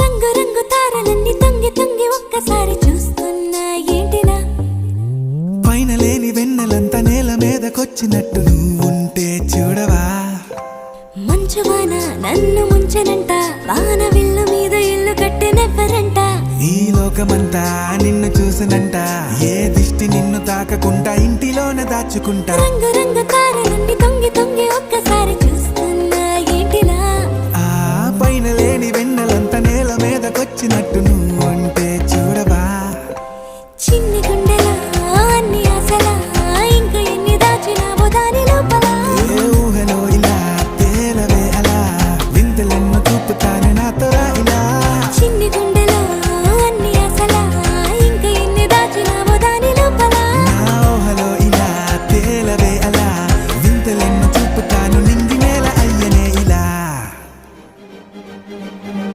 రంగు రంగు తారలన్నీ తొంగి తొంగి ఒక్కసారి చూస్తున్నా ఏంటినా? పైన లేని వెన్నెలంతా నేల మీదకొచ్చినట్టు నువ్వుంటే చూడవా? మంచువాన నన్ను ముంచనంట వాన విల్లు మీద ఇల్లు కట్టినెవ్వరంట ఈ లోకమంతా నిన్ను చూసినంట ఏ దిష్టి నిన్ను తాకకుండా ఇంటిలోనే దాచుకుంటా. రంగు రంగు ఉంటే చూడవా? చిన్ని గుండెలా అన్ని ఆశలా ఇంకా ఎన్ని దాచినావో దాని లోపల. ఏ ఊహలో ఇలా తేలవే అలా వింతలెన్నో చూపుతాను నాతో ఇలా చిన్ని గుండెలో అన్ని ఆశలా ఇంకా ఎన్ని దాచినావో దాని లోపల. నా ఊహలో ఇలా తేలవే అలా వింతలెన్నో